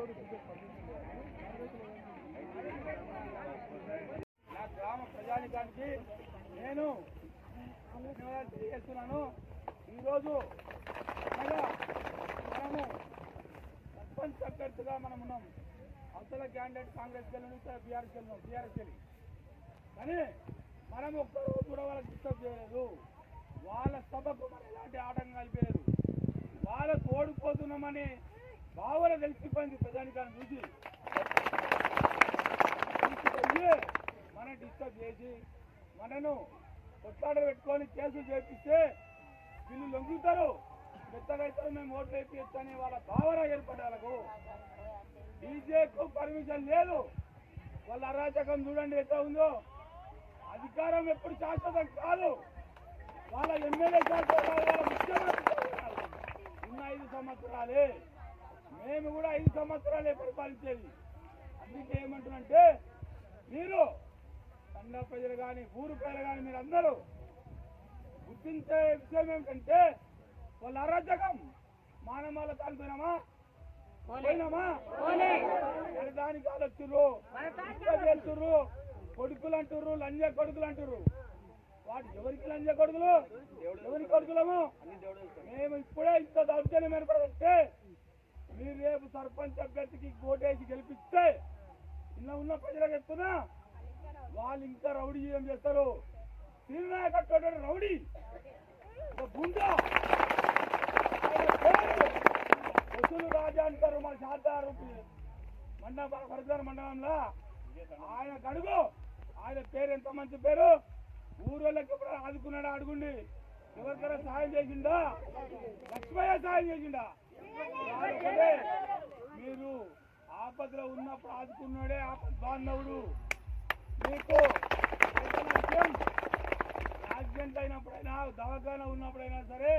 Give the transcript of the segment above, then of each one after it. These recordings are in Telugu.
నా గ్రామ ప్రజానికానికి నేను ధన్యవాదాలు తెలియజేస్తున్నాను ఈరోజు మనము సర్పంచ్ అభ్యర్థిగా మనం ఉన్నాం. అవతల క్యాండిడేట్ కాంగ్రెస్ గెలి బీఆర్ఎస్ గెలినాం బీఆర్ఎస్ గెలి. కానీ మనం ఒక్కరోజు కూడా వాళ్ళకి డిస్టర్బ్ చేయలేదు. వాళ్ళ సభకు మనం ఎలాంటి ఆటంకం కలిపేయలేదు. వాళ్ళకు ఓడిపోతున్నామని భావన తెలిసిపోయింది ప్రజానికాన్ని చూసి. తీసుకెళ్ళి డిస్టర్బ్ చేసి మనను కొట్లాడ పెట్టుకొని కేసులు చేపిస్తే వీళ్ళు లొంగుతారు. మెత్తగైతారు మేము ఓట్లు వేపించని వాళ్ళ భావన ఏర్పడాలకు డీజేకు పర్మిషన్ లేదు. వాళ్ళ అరాచకం చూడండి ఎట్లా ఉందో. అధికారం ఎప్పుడు శాశ్వతం కాదు. వాళ్ళ ఎమ్మెల్యే శాశ్వతం ఉన్న ఐదు సంవత్సరాలే మేము కూడా ఐదు సంవత్సరాలే పరిపాలించేది. అందుకే ఏమంటున్నంటే మీరు తండ ప్రజలు కానీ ఊరు ప్రజలు కానీ మీరు అందరూ గుర్తించే విషయం ఏమిటంటే వాళ్ళ అరాచకం. మానవాళ్ళ తాలిపోయినామా? పోయినామా? దానికి ఆలోచుర్రు చేస్తుర్రు కొడుకులు అంటుర్రు లంజ కొడుకులు అంటుర్రు వాడు ఎవరికి లంజ కొడుకులు? ఎవరి కొడుకులము? మేము ఇప్పుడే ఇంత దౌర్జన్యం రేపు సర్పంచ్ అభ్యర్థికి ఓటేసి గెలిపిస్తే ఇలా ఉన్న ప్రజలకు చెప్తున్నా వాళ్ళు ఇంకా రౌడీ ఏం చేస్తారు? తిరునాయకట్టు రౌడీ గుండా. వసూలు రాజా అంటారు మా శాతారు మండల పరిసర మండలంలో. ఆయన అడుగు ఆయన పేరు ఎంత మంచి పేరు? ఊరోళ్ళకి ఎప్పుడు ఆదుకున్నాడా అడుగుండి? ఎవరికైనా సాయం చేసిండా? లక్ష్మయ్య సాయం చేసిండా? మీరు ఆపదలో ఉన్నప్పుడు ఆదుకున్నాడే ఆపద బాంధవుడు. మీకు యాక్సిడెంట్ అయినప్పుడైనా దవాఖాన ఉన్నప్పుడైనా సరే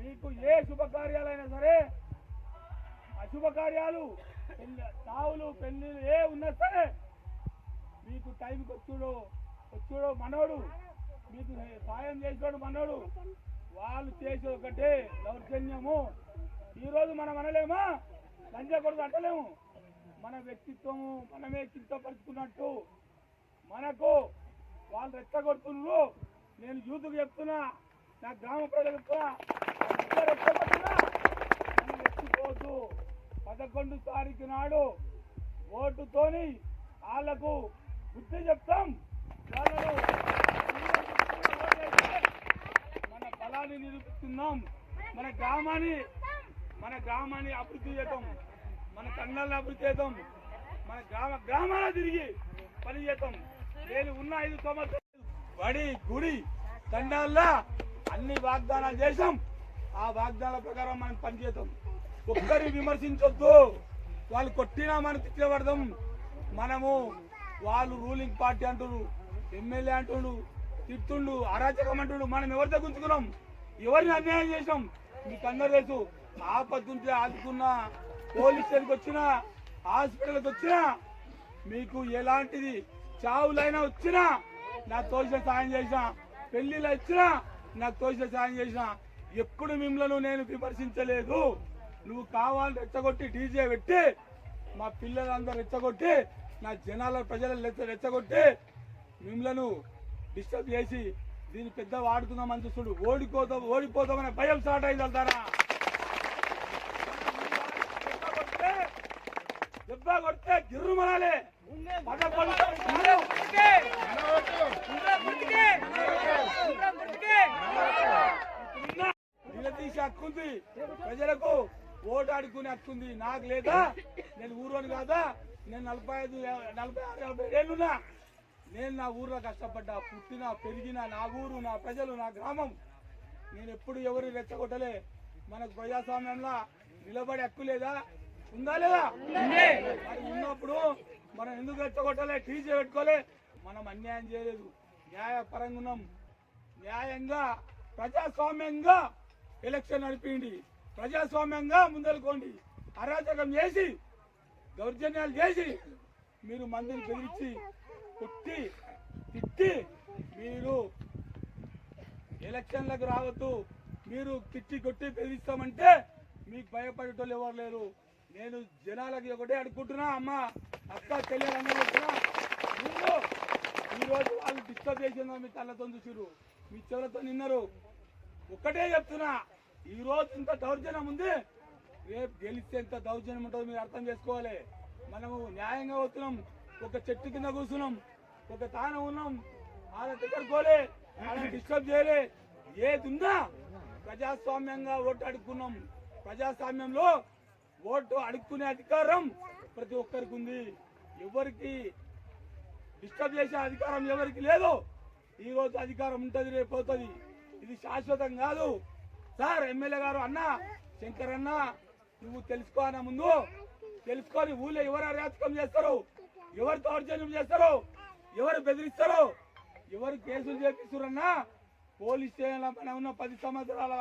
మీకు ఏ శుభకార్యాలైనా సరే అశుభకార్యాలు తావులు పెళ్ళిళ్ళు ఏ ఉన్నా సరే మీకు టైంకి వచ్చుడు వచ్చుడు మనోడు మీకు సాయం చేసాడు మనోడు. వాళ్ళు చేసే ఒకటే దౌర్జన్యము. ఈరోజు మనం అనలేమా? లంచకూడదు కొడుకు అంటలేము. మన వ్యక్తిత్వము మనమే చింతపరుచుకున్నట్టు మనకు వాళ్ళు రెచ్చగొడుతున్నారు. నేను యూత్కు చెప్తున్నా నా గ్రామ ప్రజలకు చెప్తున్నా రెచ్చిపోవద్దు పదకొండు తారీఖు నాడు ఓటుతోని వాళ్ళకు బుద్ధి చెప్తాం. వాళ్ళు మన బలాన్ని నిరూపిస్తున్నాం. మన గ్రామాన్ని మన గ్రామాన్ని అభివృద్ధి చేద్దాం. మన తండాలను అభివృద్ధి చేద్దాం. మన గ్రామ గ్రామాల తిరిగి పని చేద్దాం. నేను ఉన్న ఐదు సంవత్సరాలు బడి గుడి తండాల్లో అన్ని వాగ్దానాలు చేసాం ఆ వాగ్దానాల ప్రకారం మనం పనిచేద్దాం ఒక్కరి విమర్శించొద్దు. వాళ్ళు కొట్టినా మనం తిట్టబడదాం. మనము వాళ్ళు రూలింగ్ పార్టీ అంటున్నారు ఎమ్మెల్యే అంటుండు తిట్టుండు అరాచకం అంటుండు మనం ఎవరితో గుంచుకున్నాం ఎవరిని అన్యాయం చేసాం మీకు అందరు తెలుసు ఆపత్తుంటే ఆదుకున్నా పోలీస్ స్టేషన్కి వచ్చినా హాస్పిటల్కి వచ్చినా మీకు ఎలాంటిది చావులైనా వచ్చినా నాకు తోచిన సాయం చేసిన పెళ్ళిలో ఇచ్చినా నాకు తోచిన సాయం చేసిన ఎప్పుడు మిమ్మల్ని నేను విమర్శించలేదు. నువ్వు కావాలని రెచ్చగొట్టి డీజే పెట్టి మా పిల్లలందరూ రెచ్చగొట్టి నా జనాల ప్రజల రెచ్చగొట్టి మిమ్మలను డిస్టర్బ్ చేసి దీన్ని పెద్ద వాడుతున్నామని చూస్తుడు ఓడిపోతాం ఓడిపోతామనే భయం స్టార్ట్ అయింది వెళ్తారా దెబ్బ కొడితే గిర్రు మనాలి. పదకొండు గిర్రు. ఇప్పుడున్న నిలదీసే హక్కు ఉంది. ప్రజలకు ఓటు ఆడుకునే హక్కు ఉంది. నాకు లేదా? నేను ఊరోని కాదా? నేను నలభై ఐదు నలభై ఆరు నలభై ఏళ్ళున్నా. నేను నా ఊర్లో కష్టపడ్డా పుట్టిన పెరిగిన నా ఊరు నా ప్రజలు నా గ్రామం. నేను ఎప్పుడు ఎవరు రెచ్చగొట్టలే? మనకు ప్రజాస్వామ్యంలో నిలబడే హక్కు లేదా? ఉందా లేదా? మరి ఉన్నప్పుడు మనం ఎందుకు రెచ్చగొట్టాలి? టీజీ పెట్టుకోలే మనం అన్యాయం చేయలేదు. న్యాయపరంగా ఉన్నాం. న్యాయంగా ప్రజాస్వామ్యంగా ఎలక్షన్ నడిపిండి ప్రజాస్వామ్యంగా ముందలుకోండి. అరాచకం చేసి దౌర్జన్యాలు చేసి మీరు మందిని బెదిరించి కుట్టి తిట్టి మీరు ఎలక్షన్లకు రావద్దు. మీరు తిట్టి కొట్టి బెదిరిస్తామంటే మీకు భయపడేటోళ్ళు ఎవరు లేరు. నేను జనాలకి ఒకటే అనుకుంటున్నా అమ్మ అక్క తెలియాలని కూడా ఈరోజు వాళ్ళు డిస్టర్బ్ చేసిందో మీ కళ్ళతో చూసిరు మీ చెవులతో నిన్నారు. ఒక్కటే చెప్తున్నా ఈ రోజు ఇంత దౌర్జన్యం ఉంది రేపు గెలిస్తే ఎంత దౌర్జన్యం ఉంటుందో మీరు అర్థం చేసుకోవాలి. మనము న్యాయంగా వస్తున్నాం ఒక చెట్టు కింద కూర్చున్నాం ఒక తాన ఉన్నాం వాళ్ళ దగ్గర వాళ్ళని డిస్టర్బ్ చేయలే. ఏది ఉందా ప్రజాస్వామ్యంగా ఓటు అడుక్కున్నాం. ప్రజాస్వామ్యంలో ఓటు అడుక్కునే అధికారం ప్రతి ఒక్కరికి ఉంది. ఎవరికి డిస్టర్బ్ చేసే అధికారం ఎవరికి లేదు. ఈ రోజు అధికారం ఉంటది రేపు పోతుంది. ఇది శాశ్వతం కాదు. సార్ ఎమ్మెల్యే గారు అన్న శంకర్ అన్న నువ్వు తెలుసుకో అన్న ముందు? తెలుసుకొని ఊళ్ళో ఎవరు అరాచకం చేస్తారు? ఎవరు దౌర్జన్యం చేస్తారు? ఎవరు బెదిరిస్తారు? ఎవరు కేసులు చేపిస్తారన్నా? పోలీస్ స్టేషన్లో మన ఉన్న పది సంవత్సరాల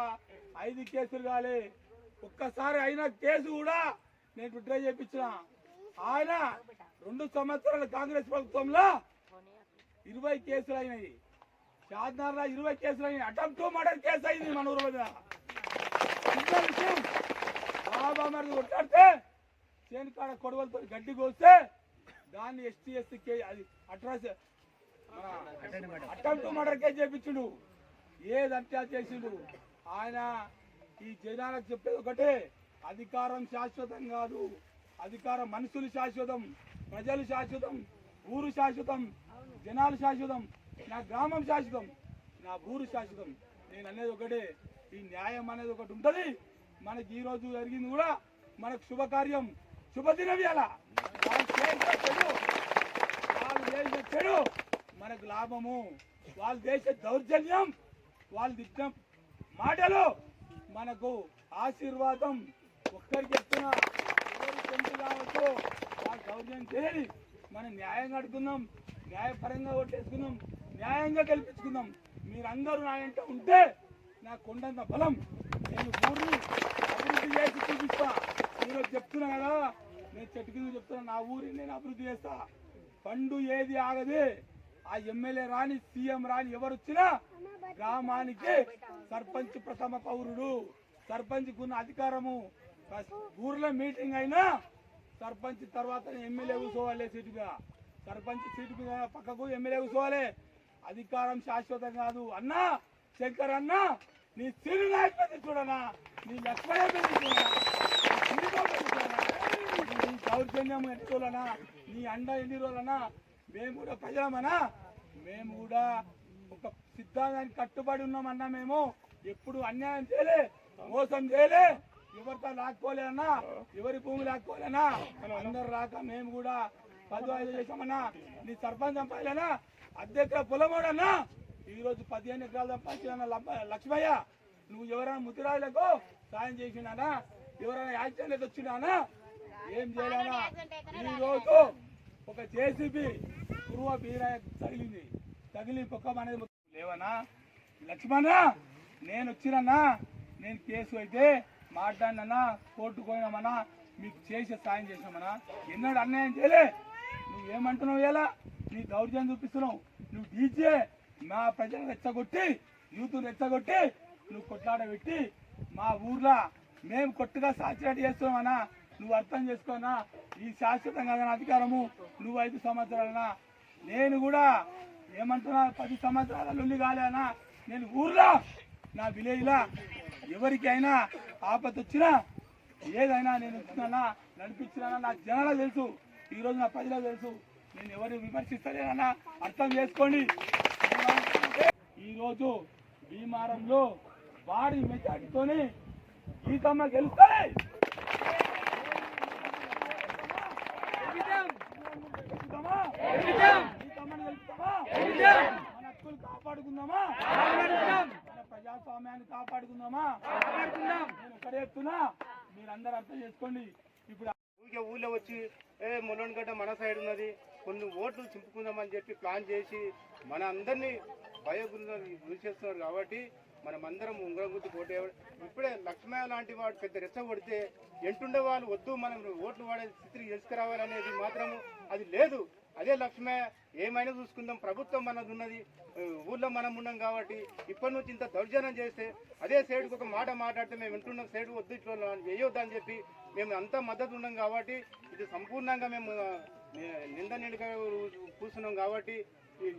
ఐదు కేసులు కాలే. ఒక్కసారి అయిన కేసు కూడా నేను విత్డ్రా చేయించిన. ఆయన రెండు సంవత్సరాల కాంగ్రెస్ ప్రభుత్వంలో ఇరవై కేసులు అయినాయి. షాద్నార్లో ఇరవై కేసులు అయినాయి. అటెంప్ట్ మర్డర్ కేసు అయింది మన ఊరు మీద. బాబా మరి కొట్టాడితే చేను కాడ కొడవలతో గడ్డి కోస్తే దాన్ని ఎస్టీ ఎస్టీ కే అది అట్రాస్ అటెంప్ట్ మర్డర్ కేసు చేపించుడు ఏదంటే చేసిండు? ఆయన ఈ జనాలకు చెప్పేది ఒకటే అధికారం శాశ్వతం కాదు. అధికారం మనుషులు శాశ్వతం ప్రజలు శాశ్వతం ఊరు శాశ్వతం జనాలు శాశ్వతం నా గ్రామం శాశ్వతం నా ఊరు శాశ్వతం. నేను అనేది ఒకటే. ఈ న్యాయం అనేది ఒకటి ఉంటుంది. మనకి ఈ రోజు జరిగింది కూడా మనకు శుభకార్యం శుభదినం ఇలా వాళ్ళు చేసిన చెడు మనకు లాభము. వాళ్ళు చేసే దౌర్జన్యం వాళ్ళు తిట్టిన మాటలు మనకు ఆశీర్వాదం ఒక్కరికి చెప్తున్నా ఎవరు కావచ్చు వాళ్ళు చేయాలి మనం న్యాయంగా కడుకుందాం న్యాయపరంగా ఓటేసుకున్నాం న్యాయంగా గెలిపించుకుందాం మీరందరూ నా వెంట ఉంటే నా కొండంత బలం. నేను ఊరిని అభివృద్ధి చేసి చూపిస్తా. నేను చెప్తున్నా కదా నేను చెట్టు కింద చెప్తున్నా నా ఊరిని నేను అభివృద్ధి చేస్తా. పండు ఏది ఆగదే ఆ ఎమ్మెల్యే రాని సీఎం రాని ఎవరు వచ్చినా గ్రామానికి సర్పంచ్ ప్రథమ పౌరుడు. సర్పంచ్ ఉన్న అధికారము. ఊర్లో మీటింగ్ అయినా సర్పంచ్ తర్వాత ఎమ్మెల్యే కూర్చోవాలి సీటుగా. సర్పంచ్ సీటు మీద పక్కకు ఎమ్మెల్యే కూర్చోవాలి. అధికారం శాశ్వతం కాదు. అన్నా శంకర్ అన్నా నీ సిరి నాయకుడి చూడనా? నీ లక్ష్మణ చూడనా? నీ నీ దౌర్జన్యం ఎన్ని రోజులనా నీ అండ ఎన్ని రోజులనా మేము కూడా ప్రజలమనా? మేము కూడా ఒక సిద్ధాంతానికి కట్టుబడి ఉన్నామన్నా మేము ఎప్పుడు అన్యాయం చేయలే మోసం చేయలే. ఎవరితో రాకపోలేనా ఎవరి భూమి రాకపోలేనా అందరు రాక మేము కూడా పది ఐదు చేసామన్నా నీ సర్పంచ్ సంపాదనా అధ్యక్ష పొలమోడన్నా ఈ రోజు పదిహేను ఎకరాలు సంపాదించిన లక్ష్మయ్య నువ్వు ఎవరైనా ముద్దురాజులకు సాయం చేసినానా? ఎవరైనా యాక్సిడెంట్ వచ్చినానా? ఏం చేయాలన్నా ఈ రోజు ఒక జేసీబీ పూర్వ బీరాయ తగిలింది. తగిలి పొక్కం అనేది లేవనా? లక్ష్మణ నేను వచ్చినన్నా నేను కేసు అయితే మాట్లాడినన్నా కోర్టు పోయినామన్నా మీకు చేసే సాయం చేసామన్నా ఎన్నడూ అన్యాయం చేయలే. నువ్వేమంటున్నావు ఎలా నీ దౌర్జన్యం చూపిస్తున్నావు. నువ్వు డీజే మా ప్రజలను రెచ్చగొట్టి యూత్ రెచ్చగొట్టి నువ్వు కొట్లాడ పెట్టి మా ఊర్లో మేము కొట్టుగా సాచురేట్ చేస్తున్నామన్నా నువ్వు అర్థం చేసుకోనా? ఈ శాశ్వతంగా అధికారము నువ్వు ఐదు సంవత్సరాలనా నేను కూడా ఏమంటున్నా? పది సంవత్సరాల నుండి కాలేనా నేను ఊర్లో నా విలేజ్లో ఎవరికైనా ఆపద వచ్చినా ఏదైనా నేను వచ్చినా నడిపించినా నా జనాలకు తెలుసు. ఈ రోజు నా ప్రజలకు తెలుసు. నేను ఎవరిని విమర్శిస్తలేనన్నా. అర్థం చేసుకోండి. ఈ రోజు భీమారంలో భారీ మెజార్టీతోని గీతమ్మ గెలుస్తాయి గెలుస్తామా? గీతమ్మని గెలుస్తామా? మన హక్కులు కాపాడుకుందామా? మన ప్రజాస్వామ్యాన్ని కాపాడుకుందామా? నేను ఒకటే చెప్తున్నా మీరందరూ అర్థం చేసుకోండి. ఇప్పుడు ఊరికే ఊళ్ళో వచ్చి ఏ ముల్లనగడ్డ మన సైడ్ ఉన్నది కొన్ని ఓట్లు చింపుకుందామని చెప్పి ప్లాన్ చేసి మన అందరినీ భయగుందని గురి చేస్తున్నారు కాబట్టి మనం అందరం ఉంగరం గుర్తు పోటీ ఇప్పుడే లక్ష్మయ్య లాంటి వాడు పెద్ద రెచ్చగొడితే ఎంటుండే వాళ్ళు వద్దు మనం ఓట్లు వాడే స్థితికి తీసుకురావాలనేది మాత్రము అది లేదు. అదే లక్ష్మయ్య ఏమైనా చూసుకుందాం. ప్రభుత్వం మనది ఉన్నది ఊళ్ళో మనం ఉన్నాం కాబట్టి ఇప్పటి నుంచి ఇంత దౌర్జన్యం చేస్తే అదే సైడ్కి ఒక మాట మాట్లాడితే మేము వింటున్నాం సైడ్ వద్దు ఇట్లా వేయొద్దు అని చెప్పి మేము అంతా మద్దతు ఉన్నాం కాబట్టి ఇది సంపూర్ణంగా మేము నింద నిండుగా కూర్చున్నాం కాబట్టి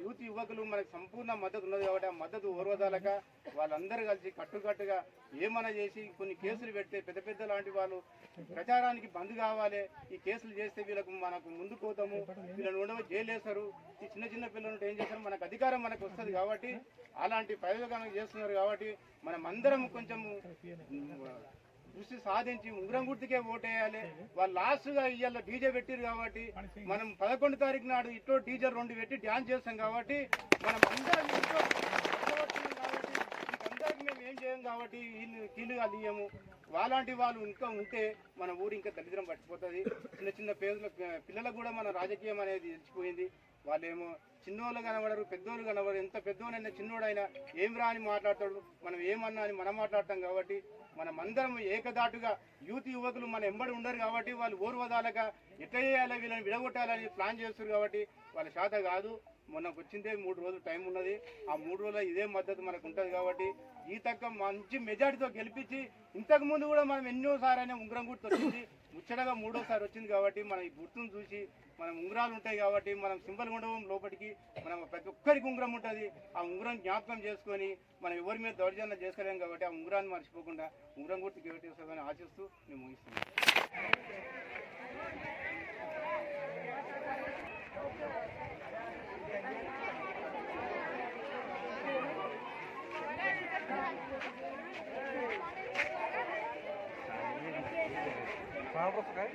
యూత్ యువకులు మనకు సంపూర్ణ మద్దతు ఉన్నది కాబట్టి ఆ మద్దతు ఓర్వదాలక వాళ్ళందరూ కలిసి కట్టుకట్టుగా ఏమైనా చేసి కొన్ని కేసులు పెడితే పెద్ద పెద్ద లాంటి వాళ్ళు ప్రచారానికి బంద్ కావాలి. ఈ కేసులు చేస్తే వీళ్ళకు మనకు ముందు పోతాము వీళ్ళని ఉండవు జైలు వేస్తారు ఈ చిన్న చిన్న పిల్లలు ఏం చేస్తారు? మనకు అధికారం మనకు వస్తుంది కాబట్టి అలాంటి ప్రయోగాలు చేస్తున్నారు కాబట్టి మనం అందరం కొంచెము దృష్టి సాధించి ఉంగరం గుర్తుకే ఓటేయాలి. వాళ్ళు లాస్ట్గా ఇవాళ డీజే పెట్టారు కాబట్టి మనం పదకొండు తారీఖు నాడు ఇట్లో డీజే రెండు పెట్టి డ్యాన్స్ చేస్తాం కాబట్టి మనం అందరం అందరికి మేము ఏం చేయం కాబట్టి వీళ్ళు కీలుగా తీయము వాళ్ళంటి వాళ్ళు ఇంకా ఉంటే మన ఊరు ఇంకా దరిద్రం పట్టిపోతుంది. చిన్న చిన్న పేదల పిల్లలకు కూడా మన రాజకీయం అనేది తెలిసిపోయింది. వాళ్ళేమో చిన్నోళ్ళు కనబడరు పెద్దోళ్ళు కనబడరు. ఎంత పెద్దోళ్ళైనా చిన్నోడైనా ఏం రా అని మాట్లాడతాడు మనం ఏమన్నా అని మనం మాట్లాడతాం కాబట్టి మనం అందరం ఏకదాటుగా యూత్ యువకులు మన ఎంబడి ఉండరు కాబట్టి వాళ్ళు ఓర్వదాలక ఎట్లా చేయాలి వీళ్ళని విడగొట్టాలని ప్లాన్ చేస్తారు కాబట్టి వాళ్ళ శాత కాదు. మనకు వచ్చిందే మూడు రోజులు టైం ఉన్నది. ఆ మూడు రోజుల ఇదే మద్దతు మనకు ఉంటుంది కాబట్టి ఈ తక్క మంచి మెజార్టీతో గెలిపించి ఇంతకు ముందు కూడా మనం ఎన్నోసారి అయినా ఉంగరం గుర్తు వచ్చింది ముచ్చటగా మూడోసారి వచ్చింది కాబట్టి మనం ఈ గుర్తును చూసి మనం ఉంగరాలు ఉంటాయి కాబట్టి మనం సింబల్ ఉండడం లోపలికి మనం ప్రతి ఒక్కరికి ఉంగరం ఉంటుంది ఆ ఉంగరం జ్ఞాపకం చేసుకొని మనం ఎవరి మీద దౌర్జన్యం చేసుకోలేం కాబట్టి ఆ ఉంగరాన్ని మర్చిపోకుండా ఉంగరం గుర్తుకి పెట్టేస్తామని ఆశిస్తూ మేము ముగిస్తున్నాం Thank you. ¿Qué? ¿Qué?